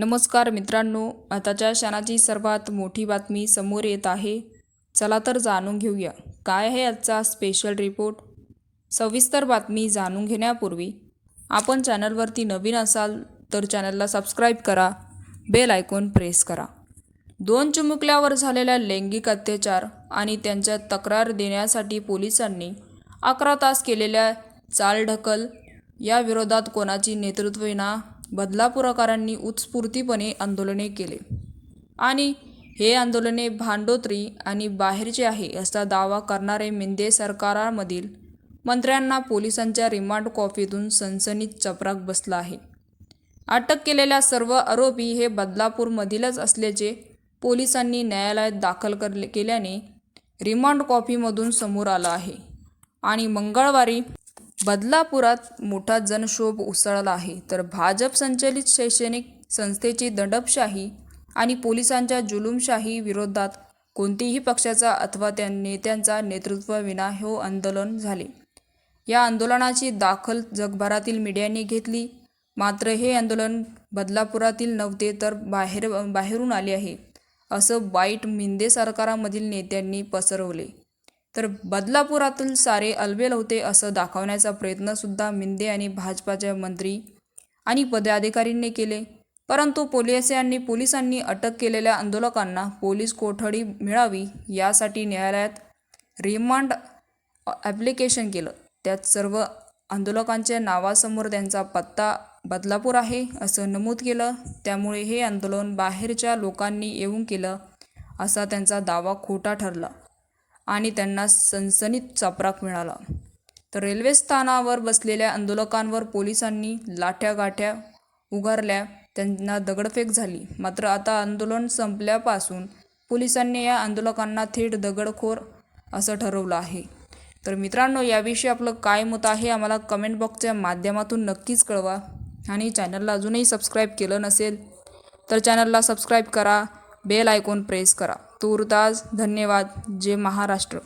नमस्कार मित्रांनो आताच्या क्षणाची सर्वात मोठी बातमी समोर येत आहे. चला तर जाणून घेऊया. काय आहे आजचा स्पेशल रिपोर्ट सविस्तर बातमी जाणून घेण्यापूर्वी आपण चॅनलवरती नवीन असाल तर चॅनलला सबस्क्राईब करा बेल आयकॉन प्रेस करा. दोन चिमुकल्यावर झालेल्या लैंगिक अत्याचार आणि त्यांच्या तक्रार देण्यासाठी पोलिसांनी अकरा तास केलेल्या चालढकल या विरोधात कोणाची नेतृत्वविना बदलापूरकरांनी उत्स्फूर्तीपणे आंदोलने केले. आणि हे आंदोलने भांडोत्री आणि बाहेरचे आहे असा दावा करणारे मिंदे सरकारामधील मंत्र्यांना पोलिसांच्या रिमांड कॉफीतून सनसनीत चपराक बसला आहे. अटक केलेल्या सर्व आरोपी हे बदलापूरमधीलच असल्याचे पोलिसांनी न्यायालयात दाखल कर केल्याने रिमांड कॉफीमधून समोर आलं आहे. आणि मंगळवारी बदलापुरात मोठा जनक्षोभ उसळला आहे. तर भाजप संचलित शैक्षणिक संस्थेची दडपशाही आणि पोलिसांच्या जुलूमशाही विरोधात कोणतीही पक्षाचा अथवा त्या नेत्यांचा नेतृत्वविना हे आंदोलन झाले. या आंदोलनाची दाखल जगभरातील मीडियाने घेतली. मात्र हे आंदोलन बदलापुरातील नव्हते तर बाहेर बाहेरून आले आहे असं वाईट मिंदे सरकारामधील नेत्यांनी पसरवले. तर बदलापुरातील सारे अलबेल होते असं दाखवण्याचा प्रयत्नसुद्धा मिंदे आणि भाजपाच्या मंत्री आणि पदाधिकारींनी केले. परंतु पोलिसांनी पोलिसांनी अटक केलेल्या आंदोलकांना पोलीस कोठडी मिळावी यासाठी न्यायालयात रिमांड ॲप्लिकेशन केलं. त्यात सर्व आंदोलकांच्या नावासमोर त्यांचा पत्ता बदलापूर आहे असं नमूद केलं. त्यामुळे हे आंदोलन बाहेरच्या लोकांनी येऊन केलं असा त्यांचा दावा खोटा ठरला. आणि त्यांना सनसनीत चापराक मिळाला. तर रेल्वे स्थानावर बसलेल्या आंदोलकांवर पोलिसांनी लाठ्या उगारल्या त्यांना दगडफेक झाली. मात्र आता आंदोलन संपल्यापासून पोलिसांनी या आंदोलकांना थेट दगडखोर असं ठरवलं आहे. तर मित्रांनो याविषयी आपलं काय मत आहे आम्हाला कमेंट बॉक्सच्या माध्यमातून नक्कीच कळवा आणि चॅनलला अजूनही सबस्क्राईब केलं नसेल तर चॅनलला सबस्क्राईब करा बेल आयकॉन प्रेस करा. तूर्तास धन्यवाद. जय महाराष्ट्र.